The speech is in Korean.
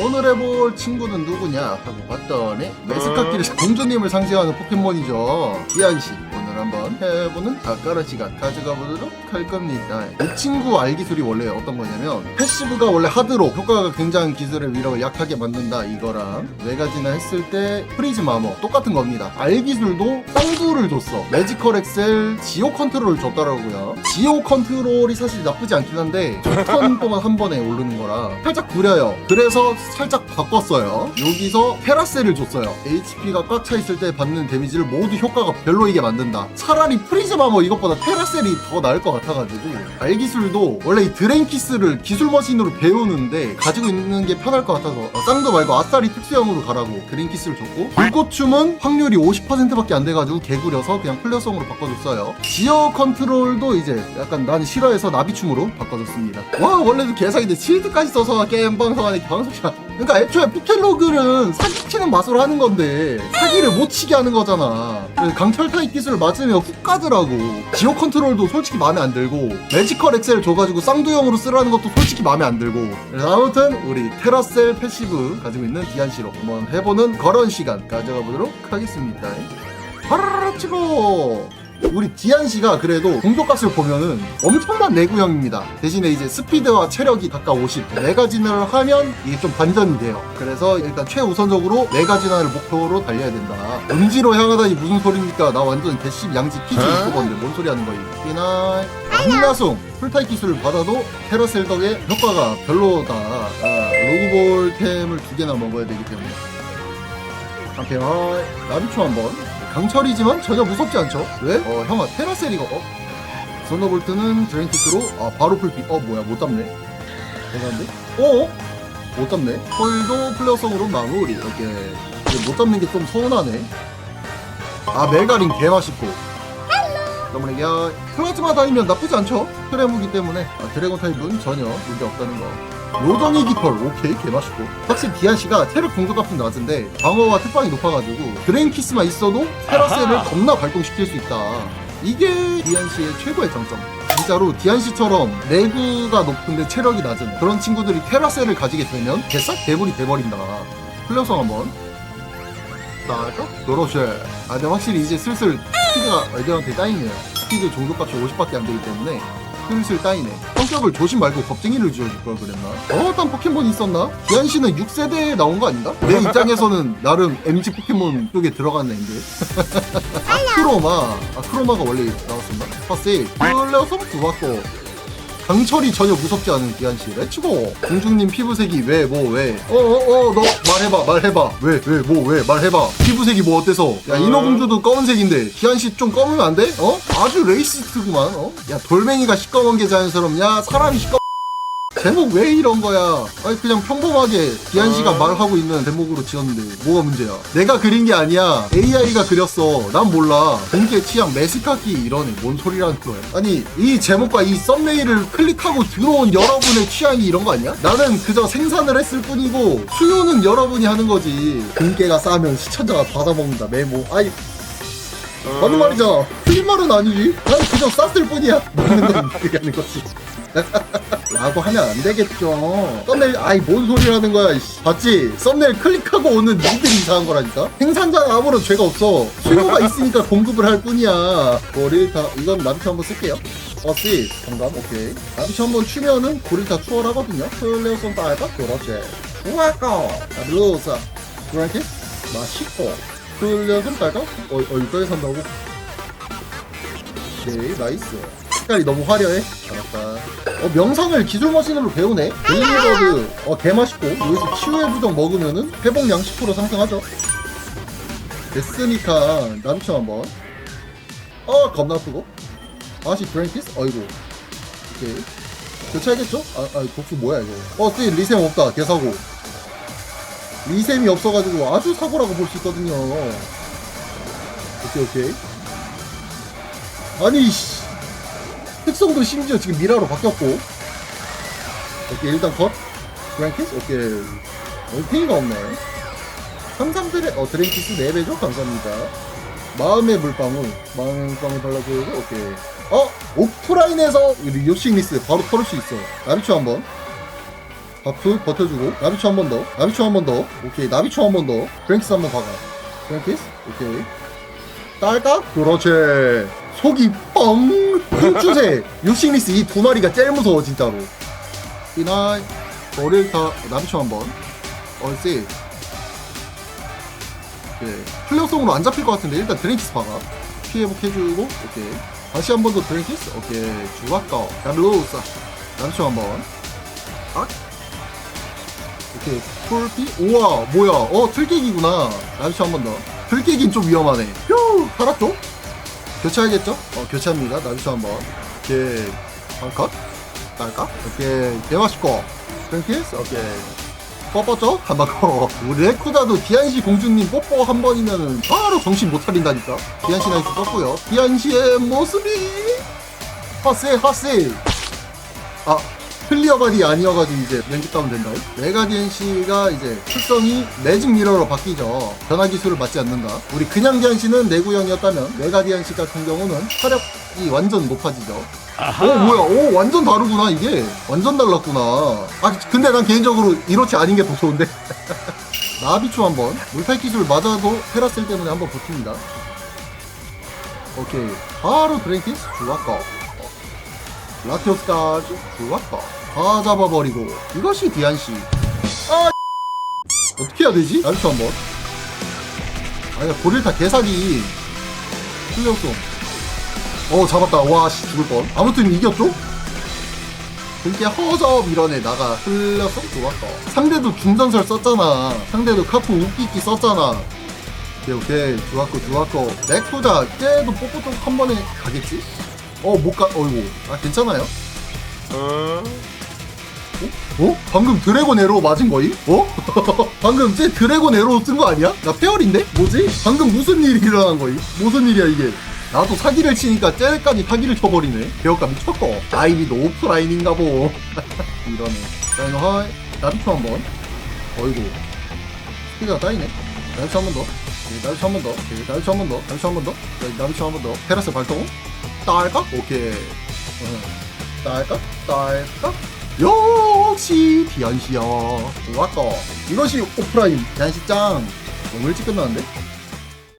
오늘 해볼 친구는 누구냐? 하고 봤더니 메스카키를 공주님을 상징하는 포켓몬이죠. 기한씨 오늘 한번 해보는 아까라 시간 가져가 보도록 할 겁니다. 이 친구 알기술이 원래 어떤 거냐면 패시브가 원래 하드로 효과가 굉장한 기술의 위력을 약하게 만든다 이거랑 네 가지나 했을 때 프리즘 아머 똑같은 겁니다. 알기술도 쌍두를 줬어. 매지컬 엑셀 지오 컨트롤을 줬더라고요. 지오 컨트롤이 사실 나쁘지 않긴 한데 턴 동안 한 번에 오르는 거라 살짝 구려요. 그래서 살짝 바꿨어요. 여기서 테라셀을 줬어요. HP가 꽉 차 있을 때 받는 데미지를 모두 효과가 별로이게 만든다 차라리 프리즘 아머 이것보다 테라셀이 더 나을 것 같아가지고 알기술도 원래 이 드랭키스를 기술 머신으로 배우는데 가지고 있는 게 편할 것 같아서 어, 쌍도 말고 아싸리 특수형으로 가라고 드랭키스를 줬고 불꽃춤은 확률이 50%밖에 안 돼가지고 개구려서 그냥 플레어성으로 바꿔줬어요. 지어 컨트롤도 이제 약간 난 싫어해서 나비춤으로 바꿔줬습니다. 와 원래도 개사기인데 실드까지 써서 게임 방송하는 방송이야 그러니까 애초에 포켓로그는 사기치는 맛으로 하는 건데 사기를 못 치게 하는 거잖아. 강철 타입 기술을 맞으면 훅 가더라고. 지오 컨트롤도 솔직히 마음에 안 들고 매지컬 엑셀 줘가지고 쌍두형으로 쓰라는 것도 솔직히 마음에 안 들고. 아무튼 우리 테라셀 패시브 가지고 있는 디안 씨로 한번 해보는 그런 시간 가져가 보도록 하겠습니다. 파라라 치고 우리 디안 씨가 그래도 공격값을 보면은 엄청난 내구형입니다. 대신에 이제 스피드와 체력이 각각 50. 메가진화를 하면 이게 좀 반전이 돼요. 그래서 일단 최우선적으로 메가진화를 목표로 달려야 된다. 음지로 향하다니 무슨 소리입니까? 나 완전 개씹 양지 피지 있을 건데 뭔 소리 하는 거예요? 피나이. 흑나송 풀타입 기술을 받아도 테라셀 덕에 효과가 별로다. 아, 로그볼템을 두 개나 먹어야 되기 때문에. 오케이, 하이. 나비초 한번. 강철이지만 전혀 무섭지 않죠? 왜? 어, 형아, 테라셀이가, 어? 선더볼트는 드랭키스로, 아, 바로 풀피. 어, 뭐야, 못 잡네. 대단한데? 어? 못 잡네. 홀도 플레어성으로 마무리. 이렇게. 못 잡는 게 좀 서운하네. 아, 멜가린 개맛있고. 너무나 야 플라즈마 다니면 나쁘지 않죠? 트레무기 때문에 아, 드래곤 타입은 전혀 문제 없다는 거 요정이 깃털 오케이 개맛있고 확실히 디안씨가 체력 공격값은 낮은데 방어와 특방이 높아가지고 드레인키스만 있어도 테라셀을. 겁나 발동시킬 수 있다 이게 디안씨의 최고의 장점 진짜로 디안씨처럼 내구가 높은데 체력이 낮은 그런 친구들이 테라셀을 가지게 되면 개싹 대물이 돼버린다 플레어성 한번 나갈까? 그렇지. 아, 근데 확실히 이제 슬슬 스피드가 애들한테 따이네요. 스피드 종족값이 50밖에 안 되기 때문에 슬슬 따이네. 성격을 조심 말고 겁쟁이를 지어줄 걸 그랬나? 어, 딴 포켓몬 있었나? 기한 씨는 6세대에 나온 거 아닌가? 내 입장에서는 나름 MG 포켓몬 쪽에 들어간 애인데. 아, 크로마. 아, 크로마가 원래 나왔었나? 파세일. 플레어성 두바고. 강철이 전혀 무섭지 않은 기한 씨. 레츠고. 공주님 피부색이 왜, 뭐, 왜. 어, 어, 어, 너 말해봐, 말해봐. 왜, 왜, 뭐, 왜, 말해봐. 피부색이 뭐 어때서? 야, 인어공주도 검은색인데, 기한 씨 좀 검으면 안 돼? 어? 아주 레이시스트구만, 어? 야, 돌멩이가 시꺼먼 게 자연스럽냐? 사람이 시꺼 제목 왜 이런 거야? 아니 그냥 평범하게 기한 씨가 말하고 있는 제목으로 지었는데 뭐가 문제야? 내가 그린 게 아니야. AI가 그렸어. 난 몰라. 본캐 취향 메스카키 이러네. 뭔 소리라는 거야? 아니 이 제목과 이 썸네일을 클릭하고 들어온 여러분의 취향이 이런 거 아니야? 나는 그저 생산을 했을 뿐이고 수요는 여러분이 하는 거지. 본캐가 싸면 시청자가 받아먹는다. 메모. 아이 맞는 말이잖아. 틀린 말은 아니지. 난 그저 쌌을 뿐이야. 먹는 건 그게 아닌 거지. 라고 하면 안 되겠죠. 썸네일, 아이, 뭔 소리라는 거야, 이씨. 봤지? 썸네일 클릭하고 오는 니들이 이상한 거라니까? 생산자는 아무런 죄가 없어. 수요가 있으니까 공급을 할 뿐이야. 고릴타, 이건 나비초 한번 쓸게요. 어씨, 정답, 오케이. 나비초 한번 추면은 고릴타 추월하거든요. 플레어송 따할까? 그렇지. 우와까! 나블로사. 그렇게? 맛있고. 플레어송 딸까? 어, 어, 여기까지 산다고? 오케이, 나이스. 색깔이 너무 화려해. 잘했다. 어, 명상을 기술 머신으로 배우네. 데일리버드, 어, 개맛있고, 여기서 치유의 부정 먹으면은 회복량 10% 상승하죠. 됐으니까, 남초 한번. 어, 겁나 아프고. 아시 브랭키스? 어이구. 오케이. 교체하겠죠? 아, 아, 독수 뭐야, 이거. 어, 띠, 리셈 없다. 개사고. 리셈이 없어가지고 아주 사고라고 볼 수 있거든요. 오케이, 오케이. 아니, 씨. 특성도 심지어 지금 미라로 바뀌었고. 오케이, 일단 컷. 드랭키스? 오케이. 어, 페이가 없네. 드레, 어, 드랭키스 4배죠? 감사합니다. 마음의 물방울. 마음의 물방울 발라주고, 오케이. 어? 오프라인에서 요싱리스 바로 털을 수 있어. 나비초 한번. 바프 버텨주고 나비초 한번 더 나비초 한번 더 오케이 나비초 한 번더 브랭키스 한 번 박아 브랭키스 오케이 딸깍 그렇지 속이 뻥 힘주세. 육식리스 이 두 마리가 제일 무서워 진짜로. 이나이 오릴타 나비초 한번. 얼씨 오케이 플레어성으로 안 잡힐 것 같은데 일단 드랭키스 박아 피해 회복해주고 오케이. 다시 한 번 더 드랭키스? 오케이. 주바꺼 가블로우사 나비초 한번. 아. 오케이. 풀피? 우와 뭐야. 어 틀깨기구나. 나비초 한 번더. 틀깨긴 좀 위험하네. 휴! 살았죠? 교체하겠죠? 어 교체합니다. 나비초 한번. 오케이. 한컷. 딸까? 오케이. 개맛있고 드랭키스 오케이. 뻗뻗죠? 한 바꿔. 우리 레쿠다도 디안시 공주님 뽀뽀 한 번이면은 바로 정신 못 차린다니까. 디안시 나이스 떴고요. 디안시의 모습이 핫세 핫세. 아 클리어바디 아니어가지고 이제 연기 따면 된다 메가디엔 씨가 이제 특성이 매직 미러로 바뀌죠. 변화 기술을 받지 않는다. 우리 그냥 디안 씨는 내구형이었다면 메가디안 씨 같은 경우는 화력이 완전 높아지죠. 오 뭐야. 오 완전 다르구나 이게. 완전 달랐구나. 아 근데 난 개인적으로 이렇지 아닌 게 더 좋은데. 나비초 한번. 물탈 기술 맞아도 테라셀 때문에 한번 붙습니다. 오케이. 바로 드랭키스 좋았고 라티오스까지 좋았고 다. 잡아버리고. 이것이 디안씨. 아 어떻게 해야 되지? 나비초 한번. 아니 고릴타 개사기. 틀렸어 어 잡았다. 와씨 죽을 뻔. 아무튼 이겼죠? 그게 허접 이런 애다가 흘려서 좋았어 상대도 중전설 썼잖아. 상대도 카프 웃기기 썼잖아. 오케이 오케이. 좋았고 좋았고. 레쿠다 쟤도 뽀뽀톡 한 번에 가겠지? 어 못 가 어이구 아 괜찮아요? 어? 어? 방금 드래곤 에로 맞은 거임? 어? 방금 쟤 드래곤 에로 쓴 거 아니야? 나 페어인데? 뭐지? 방금 무슨 일이 일어난 거임? 무슨 일이야 이게? 나도 사기를 치니까 쟤까지 사기를 쳐버리네. 배역가 미쳤고. 아이비도 오프라인인가 보. 이러네. 자, 이거 하이. 나비초 한 번. 어이구. 스피드가 따이네. 나비초 한 번 더. 네, 나비초 한번 더. 네, 나비초 한 번 더. 나비초 한 번 더. 네, 나비초 한 번 더. 테라스 발동. 딸깍? 오케이. 어. 딸깍? 딸깍? 역시 디안시야. 좋았다. 이것이 오프라인. 디안시 짱. 너무 일찍 끝났는데?